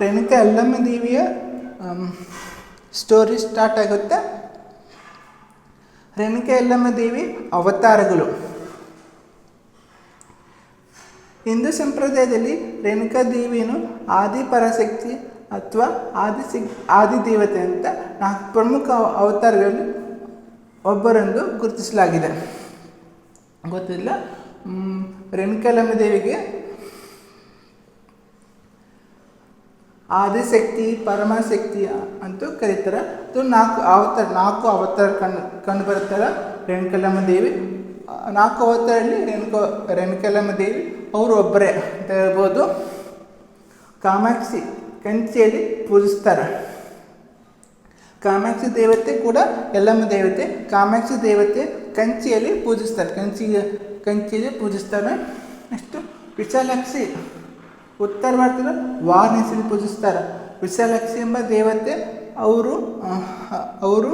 ರೇಣುಕಾ ಎಲ್ಲಮ್ಮ ದೇವಿಯ story start ಆಗುತ್ತೆ. ರೇಣುಕಾ ಎಲ್ಲಮ್ಮ ದೇವಿ, ಅವತಾರಗಳು. ಹಿಂದೂ ಸಂಪ್ರದಾಯದಲ್ಲಿ ರೇಣುಕಾ ದೇವಿಯನ್ನು ಆದಿ ಪರಶಕ್ತಿ ಅಥವಾ ಆದಿ ಸಿಗ್, ಆದಿ ದೇವತೆ ಅಂತ ನಾಲ್ಕು ಪ್ರಮುಖ ಅವತಾರಗಳು ಅವತಾರಗಳಲ್ಲಿ ಒಬ್ಬರೆಂದು ಗುರುತಿಸಲಾಗಿದೆ. ಗೊತ್ತಿಲ್ಲ? ರೇಣುಕಾ ರೇಣುಕಾಲಮ್ಮ ದೇವಿಗೆ ಆದಿಶಕ್ತಿ, ಪರಮಶಕ್ತಿ ಅಂತೂ ಕರೀತಾರೆ. ಅದು ನಾಲ್ಕು ಅವತಾರ ನಾಲ್ಕು ಅವತಾರ ಕಂಡು ಕಂಡು ಬರ್ತಾರೆ ರೇಣುಕಲಮ್ಮ ದೇವಿ ನಾಲ್ಕು ಅವತಾರಲ್ಲಿ ರೇಣುಕ ರೇಣುಕಲಮ್ಮ ದೇವಿ ಅವರು ಒಬ್ಬರೇ ಅಂತ ಹೇಳ್ಬೋದು. ಕಾಮಾಕ್ಷಿ ಕಂಚಿಯಲ್ಲಿ ಪೂಜಿಸ್ತಾರೆ. ಕಾಮಾಕ್ಷಿ ದೇವತೆ ಕೂಡ ಎಲ್ಲಮ್ಮ ದೇವತೆ. ಕಾಮಾಕ್ಷಿ ದೇವತೆ ಕಂಚಿಯಲ್ಲಿ ಪೂಜಿಸ್ತಾರೆ. ಕಂಚಿ ಕಂಚಿಯಲ್ಲಿ ಪೂಜಿಸ್ತಾರೆ. ನೆಕ್ಸ್ಟು ವಿಶಾಲಾಕ್ಷಿ. ಉತ್ತರ ಭಾರತದ ಹೆಸರು ಪೂಜಿಸ್ತಾರೆ. ವಿಶಾಲಕ್ಷಿ ಎಂಬ ದೇವತೆ, ಅವರು ಅವರು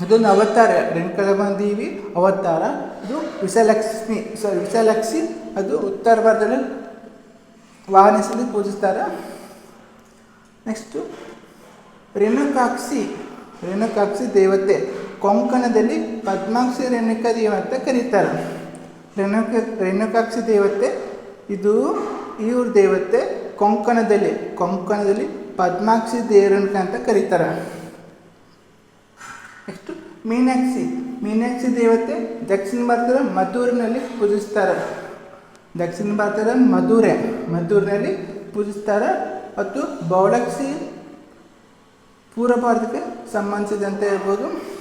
ಅದೊಂದು ಅವತಾರ ರೇಣುಕಲಮ್ಮ ದೇವಿ ಅವತಾರ. ಇದು ವಿಶಾಲಕ್ಷ್ಮಿ ಸಾರಿ ವಿಶಾಲಕ್ಷಿ, ಅದು ಉತ್ತರ ಭಾರತದಲ್ಲಿ ವಾರಣಾಸಿಯಲ್ಲಿ ಪೂಜಿಸ್ತಾರೆ. ನೆಕ್ಸ್ಟು ರೇಣುಕಾಕ್ಷಿ ರೇಣುಕಾಕ್ಷಿ ದೇವತೆ, ಕೊಂಕಣದಲ್ಲಿ ಪದ್ಮಾಕ್ಷಿ ರೇಣುಕಾ ದೇವ ಅಂತ ಕರೀತಾರೆ. ರೇಣುಕ, ರೇಣುಕಾಕ್ಷಿ ದೇವತೆ ಇದು ಇವ್ರ ದೇವತೆ ಕೊಂಕಣದಲ್ಲಿ ಕೊಂಕಣದಲ್ಲಿ ಪದ್ಮಾಕ್ಷಿ ದೇವರನ್ಕ ಅಂತ ಕರೀತಾರೆ. ನೆಕ್ಸ್ಟು ಮೀನಾಕ್ಷಿ ಮೀನಾಕ್ಷಿ ದೇವತೆ ದಕ್ಷಿಣ ಭಾರತದ ಮಧೂರಿನಲ್ಲಿ ಪೂಜಿಸ್ತಾರೆ. ದಕ್ಷಿಣ ಭಾರತದ ಮಧುರೆ ಮಧೂರಿನಲ್ಲಿ ಪೂಜಿಸ್ತಾರೆ. ಮತ್ತು ಬೌಳಕ್ಷಿ ಪೂರ್ವ ಭಾರತಕ್ಕೆ ಸಂಬಂಧಿಸಿದಂತೆ ಹೇಳ್ಬೋದು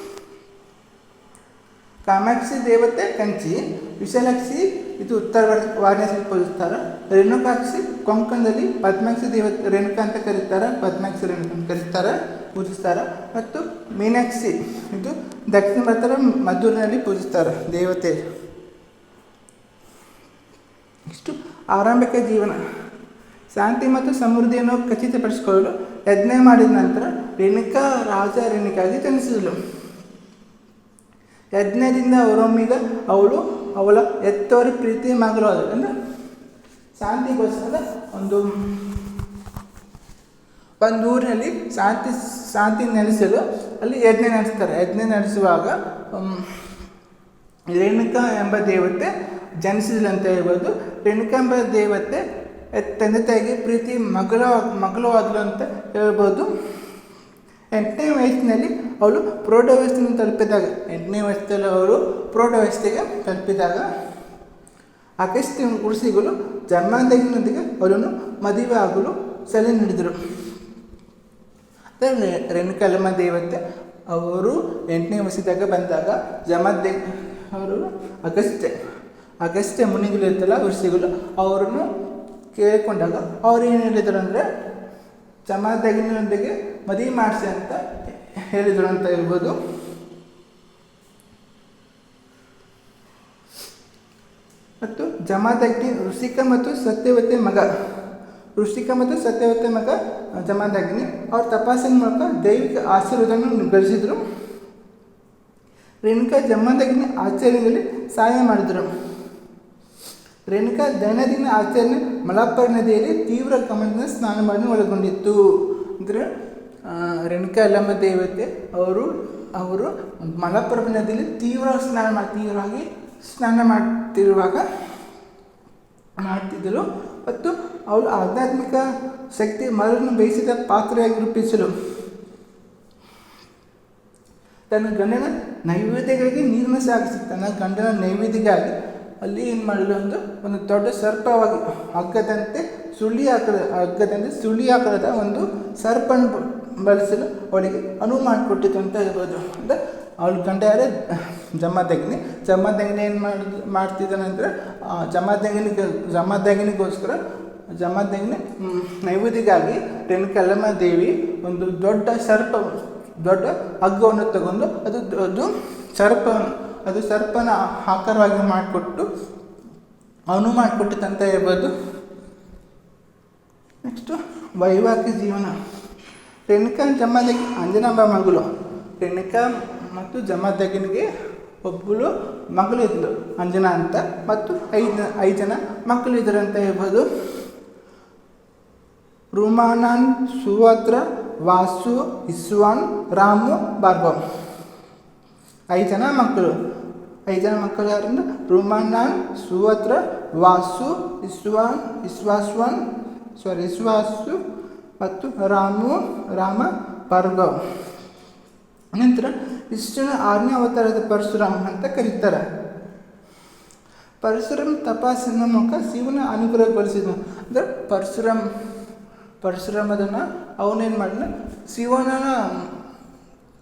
ಕಾಮಾಕ್ಷಿ ದೇವತೆ ಕಂಚಿ ವಿಶಾಲಾಕ್ಷಿ ಇದು ಉತ್ತರ ವಾರಣಾಸಿಯಲ್ಲಿ ಪೂಜಿಸ್ತಾರೆ ರೇಣುಕಾಕ್ಷಿ ಕೊಂಕಣದಲ್ಲಿ ಪದ್ಮಾಕ್ಷಿ ದೇವತೆ ರೇಣುಕಾ ಅಂತ ಕರೀತಾರೆ ಪದ್ಮಾಕ್ಷಿ ರೇಣುಕಾ ಅಂತ ಕರೀತಾರೆ ಪೂಜಿಸ್ತಾರೆ ಮತ್ತು ಮೀನಾಕ್ಷಿ ಇದು ದಕ್ಷಿಣ ಭಾರತದ ಮದ್ದೂರಿನಲ್ಲಿ ಪೂಜಿಸ್ತಾರೆ ದೇವತೆ ಇಷ್ಟು ಆರಂಭಿಕ ಜೀವನ. ಶಾಂತಿ ಮತ್ತು ಸಮೃದ್ಧಿಯನ್ನು ಖಚಿತಪಡಿಸಿಕೊಳ್ಳಲು ಯಜ್ಞ ಮಾಡಿದ ನಂತರ ರೇಣುಕಾ ರಾಜ ರೇಣುಕಾಗಿ ಜನಿಸಿದಳು. ಯಜ್ಞದಿಂದ ಅವರೊಮ್ಮಿಗೆ ಅವಳು ಅವಳ ಎತ್ತವರ ಪ್ರೀತಿ ಮಗಳು ಅಂದರೆ ಶಾಂತಿಗೋಸ್ಕರ ಒಂದು ಒಂದು ಊರಿನಲ್ಲಿ ಶಾಂತಿ ಶಾಂತಿ ನೆಲೆಸಲು ಅಲ್ಲಿ ಯಜ್ಞ ನಡೆಸ್ತಾರೆ. ಯಜ್ಞ ನಡೆಸುವಾಗ ರೇಣುಕಾ ಎಂಬ ದೇವತೆ ಜನಿಸಿದ್ಲು ಅಂತ ಹೇಳ್ಬೋದು. ರೇಣುಕಾ ಎಂಬ ದೇವತೆ ತಂದೆ ತಾಯಿಗೆ ಪ್ರೀತಿ ಮಗಳ ಮಗಳು ಆದಳು ಅಂತ ಹೇಳ್ಬೋದು. ಎಂಟನೇ ವಯಸ್ಸಿನಲ್ಲಿ ಅವಳು ಪ್ರೌಢವಯಸ್ಸನ್ನು ತಲುಪಿದಾಗ, ಎಂಟನೇ ವಯಸ್ಸಲ್ಲಿ ಅವರು ಪ್ರೌಢವಯಸ್ಸಿಗೆ ತಲುಪಿದಾಗ ಅಗಸ್ತ್ಯ ಋಷಿಗಳು ಜನ್ಮಾಂಧಗಿನೊಂದಿಗೆ ಅವರನ್ನು ಮದುವೆ ಆಗಲು ಸಲಹೆ ನೀಡಿದರು. ಅದೇ ರೇಣುಕಲ್ಲಮ್ಮ ದೇವತೆ, ಅವರು ಎಂಟನೇ ವಯಸ್ಸಿದಾಗ ಬಂದಾಗ ಜಮದ್ದೆ ಅವರು ಅಗಸ್ತ್ಯ ಅಗಸ್ತ್ಯ ಮುನಿಗಳು ಇರ್ತಲ್ಲ ಋಷಿಗಳು ಅವರನ್ನು ಕೇಳಿಕೊಂಡಾಗ ಅವ್ರು ಏನು ಹೇಳಿದರು ಅಂದರೆ ಜಮಾದಗಿನೊಂದಿಗೆ ಮದುವೆ ಮಾಡಿಸಿ ಅಂತ ಹೇಳಿದರು ಅಂತ ಹೇಳ್ಬೋದು. ಮತ್ತು ಜಮಾದಗ್ನಿ ಋಷಿಕ ಮತ್ತು ಸತ್ಯವತೆ ಮಗ. ಋಷಿಕ ಮತ್ತು ಸತ್ಯವತೆ ಮಗ ಜಮಾದಗ್ನಿ. ಅವ್ರ ತಪಾಸಣೆ ಮೂಲಕ ದೈವಿಕ ಆಶೀರ್ವಾದವನ್ನು ಗಳಿಸಿದರು ರೇಣುಕಾ ಜಮಾದಗ್ನಿ ಆಚರಣೆಯಲ್ಲಿ ಸಹಾಯ ಮಾಡಿದರು. ರೇಣುಕಾ ದೈನಂದಿನ ಆಚರಣೆ ಮಲಪ್ರಭಾ ನದಿಯಲ್ಲಿ ತೀವ್ರ ಕಮಲದ ಸ್ನಾನ ಮಾಡಿ ಒಳಗೊಂಡಿತ್ತು. ಅಂದರೆ ರೇಣುಕಾ ಯಲ್ಲಮ್ಮ ದೇವತೆ, ಅವರು ಅವರು ಮಲಪ್ಪರ ನದಿಯಲ್ಲಿ ತೀವ್ರ ಸ್ನಾನ ಮಾಡಿ ತೀವ್ರವಾಗಿ ಸ್ನಾನ ಮಾಡ್ತಿರುವಾಗ ಮಾಡ್ತಿದ್ದರು. ಮತ್ತು ಅವಳು ಆಧ್ಯಾತ್ಮಿಕ ಶಕ್ತಿ ಮರನ್ನು ಬೇಯಿಸಿದ ಪಾತ್ರೆಯಾಗಿ ರೂಪಿಸಲು ತನ್ನ ಗಂಡನ ನೈವೇದ್ಯಗಳಿಗೆ ನೀರನ್ನು ಸಾಗಿಸಿ, ತನ್ನ ಗಂಡನ ನೈವೇದ್ಯಕ್ಕಾಗಿ ಅಲ್ಲಿ ಏನು ಮಾಡಲು ಒಂದು ಒಂದು ದೊಡ್ಡ ಸರ್ಪವಾಗಿ ಹಗ್ಗದಂತೆ ಸುಳಿ ಆಕಾರದ ಹಗ್ಗದಂತೆ ಸುಳಿ ಆಕಾರದ ಒಂದು ಸರ್ಪನ ಬಳಸಲು ಅವಳಿಗೆ ಅನುವು ಮಾಡಿಕೊಟ್ಟಿತ್ತು ಅಂತ ಹೇಳ್ಬೋದು. ಅಂದರೆ ಅವಳು ಗಂಡ ಯಾರೇ ಜಮಾದಗ್ನಿ ಜಮಾದಗ್ನಿ ಏನು ಮಾಡಿದ್ ಮಾಡ್ತಿದ್ದಾನಂದರೆ ಜಮಾದಗ್ನಿಗೆ ಜಮಾದಗ್ನಿಗೋಸ್ಕರ ಜಮಾದಗ್ನಿ ನೈವೇದ್ಯಗಾಗಿ ನೈವೇದ್ಯಕ್ಕಾಗಿ ರೇಣುಕಲ್ಲಮ್ಮ ದೇವಿ ಒಂದು ದೊಡ್ಡ ಸರ್ಪ, ದೊಡ್ಡ ಹಗ್ಗವನ್ನು ತಗೊಂಡು ಅದು ಅದು ಸರ್ಪ ಅದು ಸರ್ಪನ ಆಕಾರವಾಗಿ ಮಾಡಿಕೊಟ್ಟು ಅವನು ಮಾಡಿಕೊಟ್ಟಿತ್ತಂತ ಹೇಳ್ಬೋದು ನೆಕ್ಸ್ಟು ವೈವಾಹಿಕ ಜೀವನ. ರೇಣುಕಾ ಜಮಾದಗಿ ಅಂಜನಾಂಬ ಮಗಳು. ರೇಣುಕಾ ಮತ್ತು ಜಮಾದಗಿನಿಗೆ ಒಬ್ಬಳು ಮಗಳು ಇದ್ಲು ಅಂಜನಾ ಅಂತ. ಮತ್ತು ಐದು ಐದು ಜನ ಮಕ್ಕಳು ಇದ್ದರು ಅಂತ ಹೇಳ್ಬೋದು. ರುಮಾನಾನ್ ಸುವತ್ರ ವಾಸು, ಇಸ್ವಾನ್, ರಾಮು, ಭಾರ್ಗವ್. ಐದು ಜನ ಮಕ್ಕಳು. ಐದು ಜನ ಮಕ್ಕಳು ಯಾರಂದ್ರೆ? ರುಮಾನಾನ್, ಸುವತ್ರ, ವಾಸು, ಇಸ್ವಾನ್, ಇಸ್ವಾಸ್ವಾನ್ ಸಾರಿ ಇಸ್ವಾಸು ಮತ್ತು ರಾಮು, ರಾಮ ಭಾರ್ಗವ್ ನಂತರ ಇಷ್ಟನ್ನು ಆರನೇ ಅವತಾರದ ಪರಶುರಾಮ ಅಂತ ಕರೀತಾರೆ. ಪರಶುರಾಮ್ ತಪಾಸಣೆ ಮೂಲಕ ಶಿವನ ಅನುಗ್ರಹಗೊಳಿಸಿದ. ಅಂದರೆ ಪರಶುರಾಮ್ ಪರಶುರಾಮ್ ಅದನ್ನು ಅವನೇನು ಮಾಡಿದ ಶಿವನ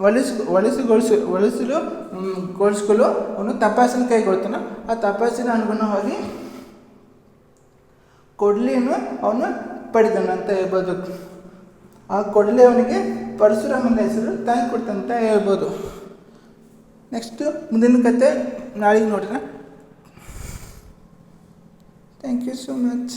ಒಲಿಸ್ ಒಲಿಸಿಗೊಳಿಸಿ ಒಲಿಸಲು ಗೊಳಿಸ್ಕೊಳ್ಳು ಅವನು ತಪಾಸಣೆ ಕೈಗೊಳ್ತಾನೆ. ಆ ತಪಾಸಣೆ ಅನುಗುಣವಾಗಿ ಕೊಡ್ಲಿಯನ್ನು ಅವನು ಪಡೆದನು ಅಂತ ಹೇಳ್ಬೋದು. ಆ ಕೊಡಲಿ ಅವನಿಗೆ ಪರಶುರಾಮನ ಹೆಸರು ತಾಯಿ ಕೊಡ್ತಂತ ಹೇಳ್ಬೋದು. ನೆಕ್ಸ್ಟು ಮುಂದಿನ ಕತೆ ನಾಳೆಗೆ ನೋಡೋಣ. Thank you so much